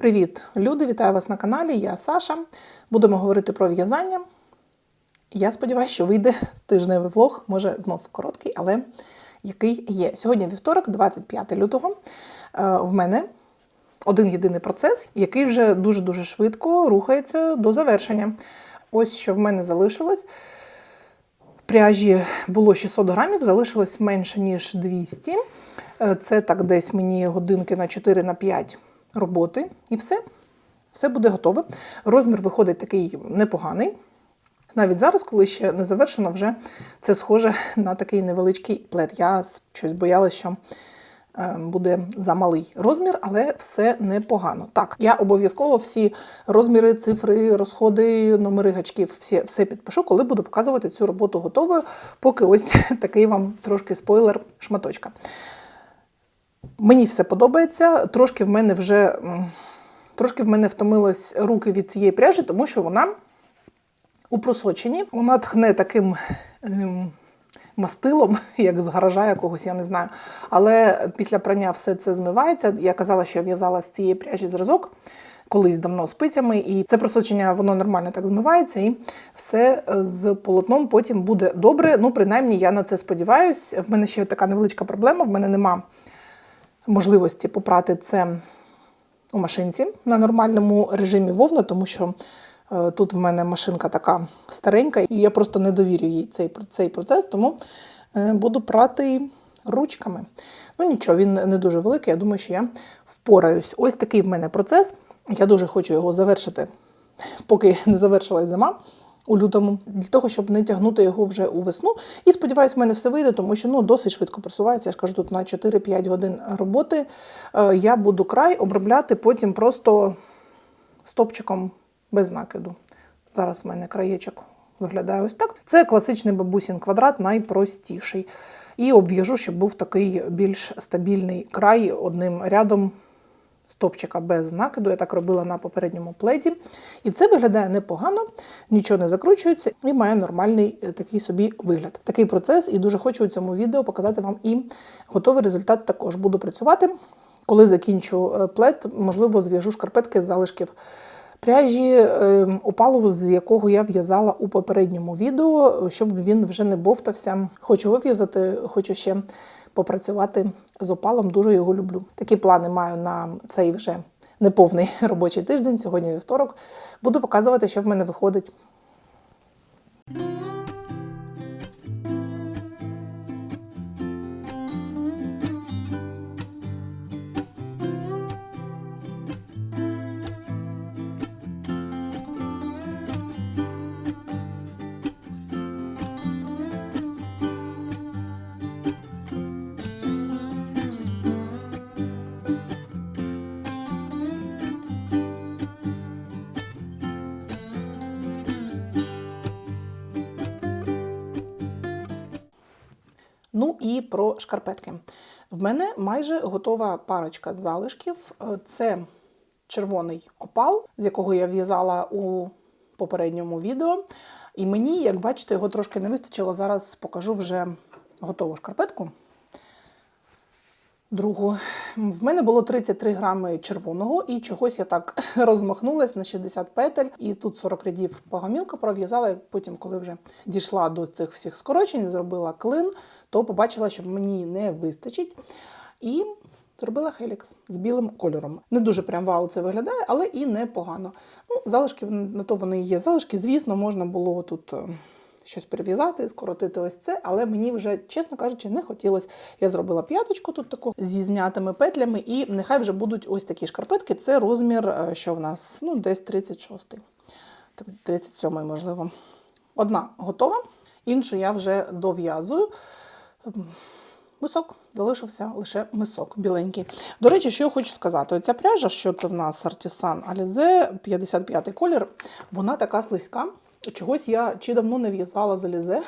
Привіт, люди! Вітаю вас на каналі. Я Саша. Будемо говорити про в'язання. Я сподіваюся, що вийде тижневий влог, може знов короткий, але який є. Сьогодні вівторок, 25 лютого. Е, В мене один єдиний процес, який вже дуже-дуже швидко рухається до завершення. Ось що в мене залишилось. Пряжі було 600 грамів, залишилось менше, ніж 200. Е, Це так десь мені годинки на 4 на 5 роботи. І все. Все буде готове. Розмір виходить такий непоганий. Навіть зараз, коли ще не завершено, вже це схоже на такий невеличкий плед. Я щось боялася, що е, буде замалий розмір, але все непогано. Так, я обов'язково всі розміри, цифри, розходи, номери гачків, всі, все підпишу, коли буду показувати цю роботу готовою, поки ось такий вам трошки спойлер шматочка. Мені все подобається. Трошки в мене вже трошки в мене втомились руки від цієї пряжі, тому що вона у просоченні. Вона тхне таким ем, мастилом, як з гаража якогось, я не знаю. Але після прання все це змивається. Я казала, що я в'язала з цієї пряжі зразок. Колись давно спицями, і це просочення воно нормально так змивається, і все з полотном потім буде добре. Ну, принаймні, я на це сподіваюсь. В мене ще така невеличка проблема. В мене нема можливості попрати це у машинці на нормальному режимі вовна, тому що е, тут в мене машинка така старенька, і я просто не довірю їй цей, цей процес, тому е, буду прати ручками. Ну нічого, він не дуже великий, я думаю, що я впораюсь. Ось такий в мене процес. Я дуже хочу його завершити, поки не завершилась зима у лютому, для того, щоб не тягнути його вже у весну. І сподіваюся, в мене все вийде, тому що ну, досить швидко просувається. Я ж кажу, тут на 4-5 годин роботи е, я буду край обробляти потім просто стопчиком без накиду. Зараз в мене краєчок виглядає ось так. Це класичний бабусін квадрат, найпростіший. І обв'яжу, щоб був такий більш стабільний край одним рядом стопчика без накиду. Я так робила на попередньому пледі. І це виглядає непогано, нічого не закручується і має нормальний е, такий собі вигляд. Такий процес, і дуже хочу у цьому відео показати вам і готовий результат також. Буду працювати. Коли закінчу е, плед, можливо, зв'яжу шкарпетки з залишків пряжі е, опалу, з якого я в'язала у попередньому відео, щоб він вже не бовтався. Хочу вив'язати, хочу ще попрацювати з опалом. Дуже його люблю. Такі плани маю на цей вже неповний робочий тиждень. Сьогодні вівторок. Буду показувати, що в мене виходить. І про шкарпетки. В мене майже готова парочка залишків. Е, Це червоний опал, з якого я в'язала у попередньому відео. І мені, як бачите, його трошки не вистачило. Зараз покажу вже готову шкарпетку. Другу. В мене було 33 грами червоного, і чогось я так розмахнулась на 60 петель. І тут 40 рядів погамілка пров'язала. Потім, коли вже дійшла до цих всіх скорочень, зробила клин, то побачила, що мені не вистачить. І зробила хелікс з білим кольором. Не дуже прям вау це виглядає, але і непогано. Ну, залишки на то вони є. Залишки, звісно, можна було тут. Щось перев'язати, скоротити ось це, але мені вже, чесно кажучи, не хотілося. Я зробила п'яточку тут таку зі знятими петлями, і нехай вже будуть ось такі шкарпетки. Це розмір, е, що в нас ну, десь 36-й, 37-й, можливо. Одна готова, іншу я вже дов'язую. Мисок залишився лише мисок біленький. До речі, що я хочу сказати: оця пряжа, що це в нас Artisan Alize, 55 колір, вона така слизька. Чогось я чи давно не в'язала з Alize.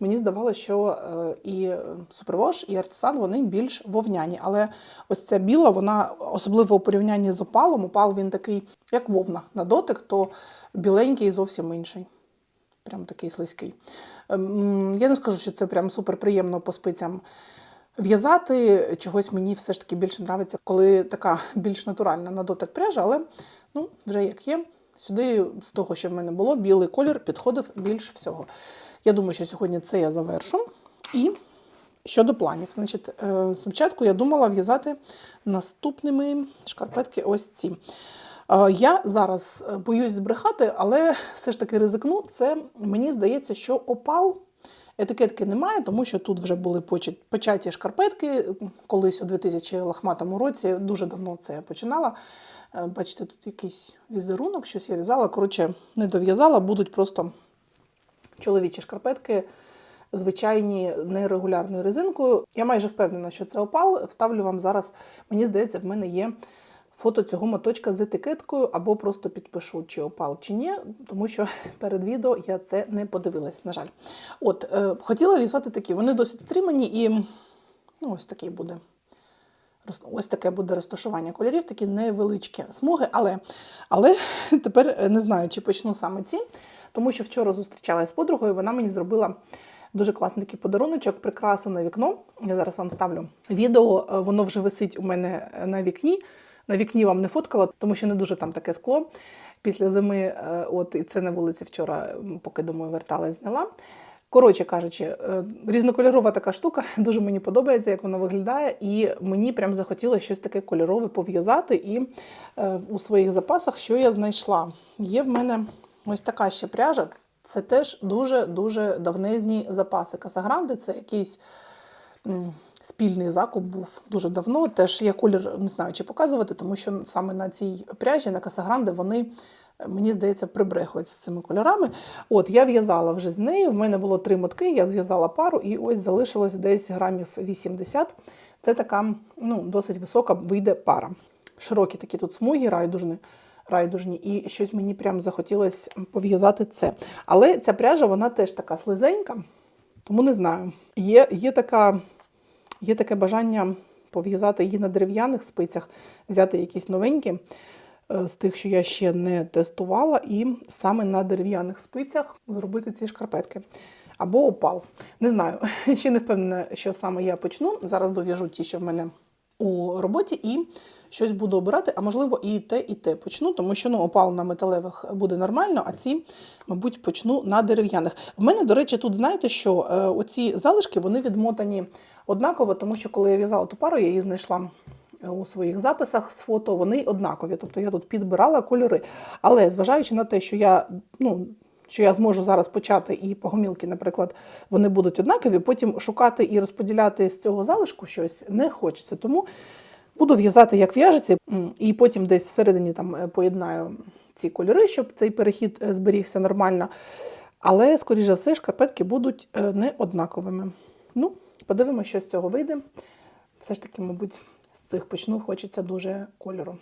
Мені здавалося, що е, і Супервош, і Артисан вони більш вовняні. Але ось ця біла, вона особливо у порівнянні з опалом. Опал він такий, як вовна на дотик, то біленький і зовсім інший. Прям такий слизький. Ем, Я не скажу, що це прям супер по спицям В'язати чогось мені все ж таки більше нравиться, коли така більш натуральна на дотик пряжа, але ну, вже як є. Сюди, з того, що в мене було, білий колір підходив більш всього. Я думаю, що сьогодні це я завершу. І щодо планів, значить, е, спочатку я думала в'язати наступними шкарпетки ось ці. Е, Я зараз е, боюсь збрехати, але все ж таки ризикну. Це мені здається, що опал етикетки немає, тому що тут вже були початі шкарпетки. Колись у 2000 лохматому році, дуже давно це я починала. Е, Бачите, тут якийсь візерунок, щось я в'язала. Коротше, не дов'язала, будуть просто чоловічі шкарпетки, звичайні нерегулярною резинкою. Я майже впевнена, що це опал. Вставлю вам зараз, мені здається, в мене є фото цього моточка з етикеткою, або просто підпишу, чи опал, чи ні, тому що перед відео я це не подивилась, на жаль. От, е, хотіла в'язати такі, вони досить стримані і ну, ось такий буде. Ось таке буде розташування кольорів, такі невеличкі смуги, але, але тепер е, не знаю, чи почну саме ці, тому що вчора зустрічалася з подругою, вона мені зробила дуже класний такий подаруночок, прикрасу на вікно. Я зараз вам ставлю відео, е, воно вже висить у мене на вікні. На вікні вам не фоткала, тому що не дуже там таке скло. Після зими, е, от і це на вулиці вчора, поки домой верталась, зняла. Коротше кажучи, е, різнокольорова така штука, дуже мені подобається, як вона виглядає, і мені прям захотілося щось таке кольорове пов'язати. І е, у своїх запасах, що я знайшла? Є в мене ось така ще пряжа. Це теж дуже-дуже давнезні запаси. Касагранди це якийсь спільний закуп був дуже давно. Теж я колір не знаю, чи показувати, тому що саме на цій пряжі, на Касагранди, вони. Мені здається, прибрехують з цими кольорами. От я в'язала вже з нею. В мене було три мотки, я зв'язала пару, і ось залишилось десь грамів 80. Це така ну, досить висока вийде пара. Широкі такі тут смуги, райдужні, райдужні, і щось мені прям захотілося пов'язати це. Але ця пряжа, вона теж така слизенька, тому не знаю. Є, є, така, є таке бажання пов'язати її на дерев'яних спицях, взяти якісь новенькі з тих, що я ще не тестувала, і саме на дерев'яних спицях зробити ці шкарпетки. Або опал. Не знаю, ще не впевнена, що саме я почну. Зараз дов'яжу ті, що в мене у роботі, і щось буду обирати, а можливо і те, і те почну, тому що ну, опал на металевих буде нормально, а ці, мабуть, почну на дерев'яних. В мене, до речі, тут знаєте, що е, оці залишки вони відмотані однаково, тому що коли я в'язала ту пару, я її знайшла у своїх записах з фото, вони однакові. Тобто я тут підбирала кольори. Але зважаючи на те, що я, ну, що я зможу зараз почати і погомілки, наприклад, вони будуть однакові, потім шукати і розподіляти з цього залишку щось не хочеться. Тому буду в'язати, як в'яжеться, і потім десь всередині там е, поєднаю ці кольори, щоб цей перехід е, зберігся нормально. Але, скоріш за все, шкарпетки будуть е, не однаковими. Ну, подивимося, що з цього вийде. Все ж таки, мабуть, цих почну хочеться дуже кольору.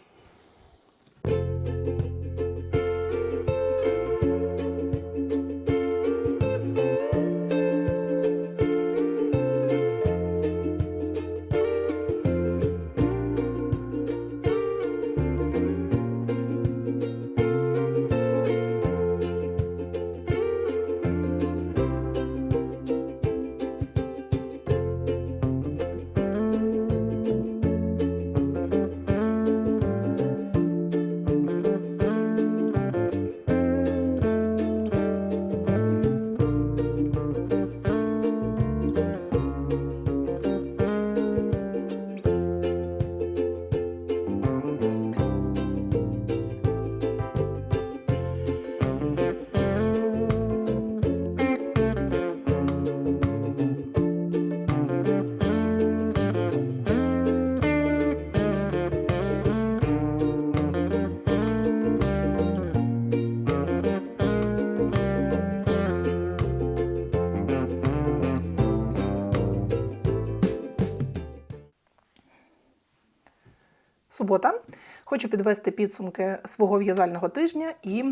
Субота. Хочу підвести підсумки свого в'язального тижня і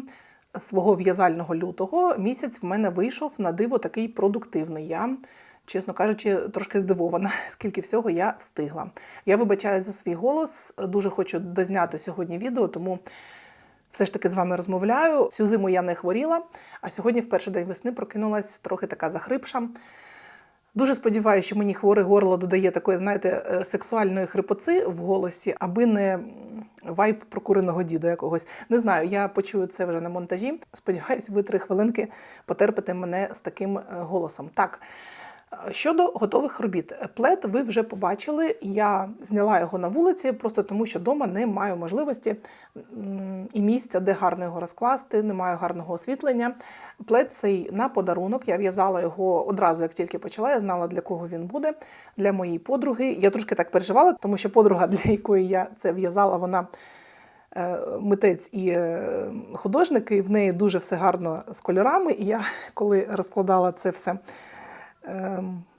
свого в'язального лютого. Місяць в мене вийшов на диво такий продуктивний. Я, чесно кажучи, трошки здивована, скільки всього я встигла. Я вибачаю за свій голос, дуже хочу дозняти сьогодні відео, тому. Все ж таки з вами розмовляю. Всю зиму я не хворіла, а сьогодні, в перший день весни, прокинулась трохи така захрипша. Дуже сподіваюся, що мені хворе горло додає такої, знаєте, е, сексуальної хрипоци в голосі, аби не вайп прокуреного діда якогось. Не знаю, я почую це вже на монтажі. Сподіваюсь, ви три хвилинки потерпите мене з таким е, голосом. Так. Щодо готових робіт, плед ви вже побачили. Я зняла його на вулиці, просто тому що вдома не маю можливості і місця, де гарно його розкласти, немає гарного освітлення. Плед цей на подарунок. Я в'язала його одразу, як тільки почала. Я знала, для кого він буде, для моєї подруги. Я трошки так переживала, тому що подруга, для якої я це в'язала, вона е, митець і е, художник, і в неї дуже все гарно з кольорами. І я, коли розкладала це все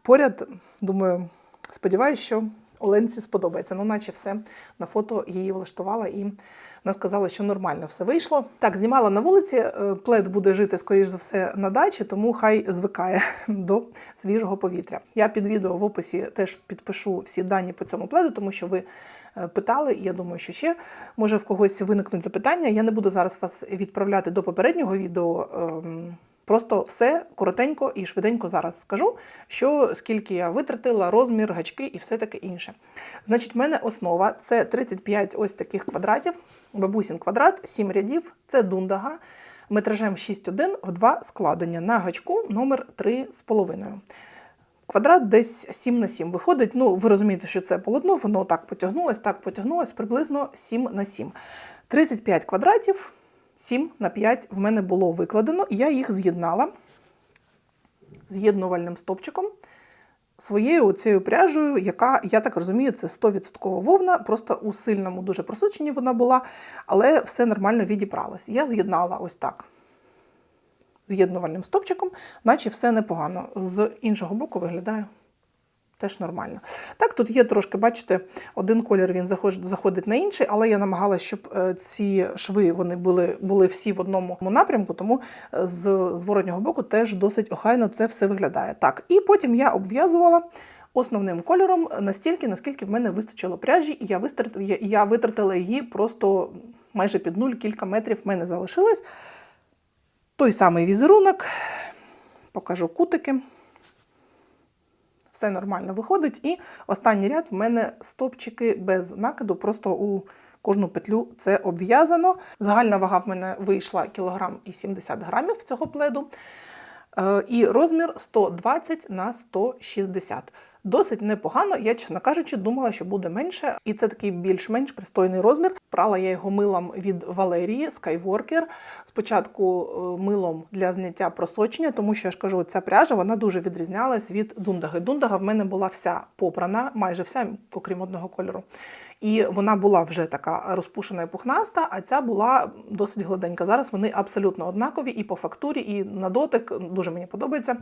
поряд, думаю, сподіваюся, що Оленці сподобається. Ну, наче все на фото її влаштувала, і вона сказала, що нормально все вийшло. Так, знімала на вулиці. е, Плед буде жити, скоріш за все, на дачі, тому хай звикає до свіжого повітря. Я під відео в описі теж підпишу всі дані по цьому пледу, тому що ви е, питали, я думаю, що ще може в когось виникнуть запитання. Я не буду зараз вас відправляти до попереднього відео. Просто все коротенько і швиденько зараз скажу, що скільки я витратила, розмір, гачки і все таке інше. Значить, в мене основа це 35 ось таких квадратів, бабусін квадрат, 7 рядів, це дундага, метражем 6,1 в два складення на гачку номер 3,5. Квадрат десь 7 на 7 виходить. Ну, ви розумієте, що це полотно, воно так потягнулось, так потягнулось, приблизно 7 на 7. 35 квадратів, 7 на 5 в мене було викладено, і я їх з'єднала з'єднувальним стопчиком своєю оцією пряжею, яка, я так розумію, це 100% вовна, просто у сильному дуже просученні вона була, але все нормально відібралось. Я з'єднала ось так. З'єднувальним стопчиком, наче все непогано. З іншого боку виглядає теж нормально. Так, тут є трошки, бачите, один колір він заходить на інший, але я намагалася, щоб е, ці шви вони були, були всі в одному напрямку, тому е, з зворотнього боку теж досить охайно це все виглядає. Так, і потім я обв'язувала. Основним кольором настільки, наскільки в мене вистачило пряжі, і я вистратила, я, я витратила її просто майже під нуль, кілька метрів в мене залишилось. Той самий візерунок, покажу кутики. Все нормально виходить. І останній ряд в мене стопчики без накиду, просто у кожну петлю це обв'язано. Загальна вага в мене вийшла кілограм і 70 грамів цього пледу. Е, І розмір 120 на 160. Досить непогано. Я, чесно кажучи, думала, що буде менше, і це такий більш-менш пристойний розмір. Прала я його милом від Валерії Skywalker. Спочатку е, милом для зняття просочення, тому що я ж кажу, ця пряжа вона дуже відрізнялась від дундаги. Дундага в мене була вся попрана, майже вся, окрім одного кольору. І вона була вже така розпушена і пухнаста, а ця була досить гладенька. Зараз вони абсолютно однакові і по фактурі, і на дотик дуже мені подобається.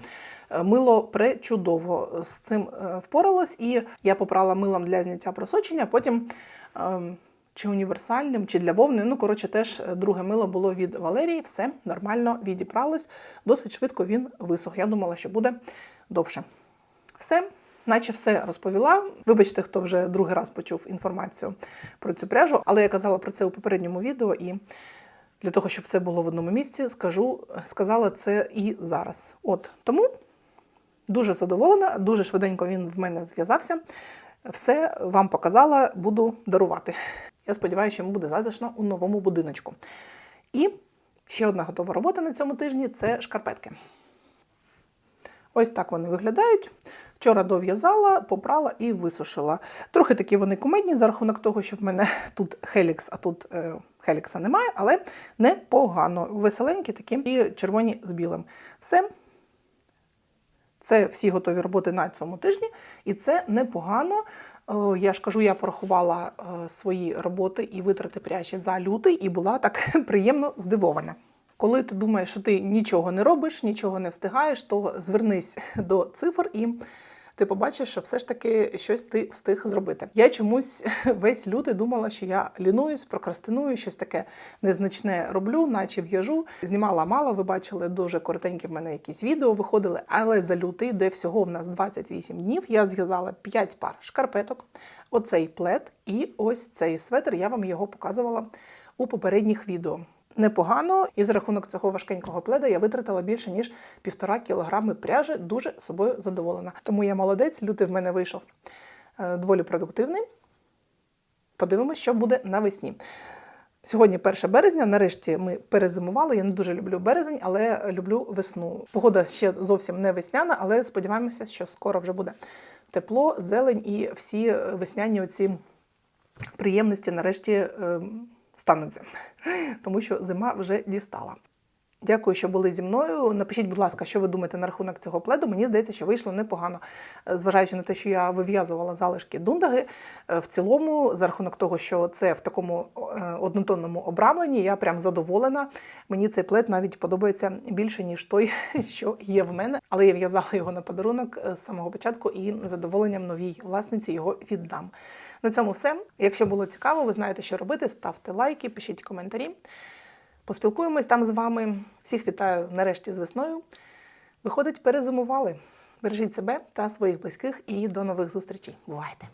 Е, Мило пречудово з цим е, впоралось, і я попрала милом для зняття просочення. Потім ем, чи універсальним, чи для вовни. Ну, коротше, теж е, друге мило було від Валерії, все нормально відібралось. Досить швидко він висох. Я думала, що буде довше. Все, наче все розповіла. Вибачте, хто вже другий раз почув інформацію про цю пряжу, але я казала про це у попередньому відео і. Для того, щоб все було в одному місці, скажу, сказала це і зараз. От тому дуже задоволена, дуже швиденько він в мене зв'язався. Все вам показала, буду дарувати. Я сподіваюся, що йому буде затишно у новому будиночку. І ще одна готова робота на цьому тижні це шкарпетки. Ось так вони виглядають. Вчора дов'язала, попрала і висушила. Трохи такі вони кумедні за рахунок того, що в мене тут хелікс, а тут е, хелікса немає, але непогано. Веселенькі такі і червоні з білим. Все. Це всі готові роботи на цьому тижні, і це непогано. Е, Я ж кажу, я порахувала е, свої роботи і витрати пряжі за лютий, і була так приємно здивована. Коли ти думаєш, що ти нічого не робиш, нічого не встигаєш, то звернись до цифр і ти побачиш, що все ж таки щось ти встиг зробити. Я чомусь весь лютий думала, що я лінуюсь, прокрастиную, щось таке незначне роблю, наче в'яжу. Знімала мало, ви бачили дуже коротенькі в мене якісь відео виходили, але за лютий, де всього в нас 28 днів, я зв'язала 5 пар шкарпеток, оцей плед і ось цей светр. Я вам його показувала у попередніх відео. Непогано, і за рахунок цього важкенького пледа я витратила більше ніж півтора кілограми пряжі. Дуже собою задоволена. Тому я молодець, лютий в мене вийшов е, доволі продуктивний. Подивимося, що буде навесні. Сьогодні 1 березня. Нарешті ми перезимували. Я не дуже люблю березень, але люблю весну. Погода ще зовсім не весняна, але сподіваємося, що скоро вже буде тепло, зелень і всі весняні оці приємності нарешті е, стануться, тому що зима вже дістала. Дякую, що були зі мною. Напишіть, будь ласка, що ви думаєте на рахунок цього пледу. Мені здається, що вийшло непогано. Е, Зважаючи на те, що я вив'язувала залишки дундаги, е, в цілому, за рахунок того, що це в такому е, однотонному обрамленні, я прям задоволена. Мені цей плед навіть подобається більше, ніж той, що є в мене. Але я в'язала його на подарунок з самого початку і задоволенням новій власниці його віддам. На цьому все. Якщо було цікаво, ви знаєте, що робити. Ставте лайки, пишіть коментарі. Поспілкуємось там з вами. Всіх вітаю нарешті з весною. Виходить, перезимували. Бережіть себе та своїх близьких і до нових зустрічей. Бувайте!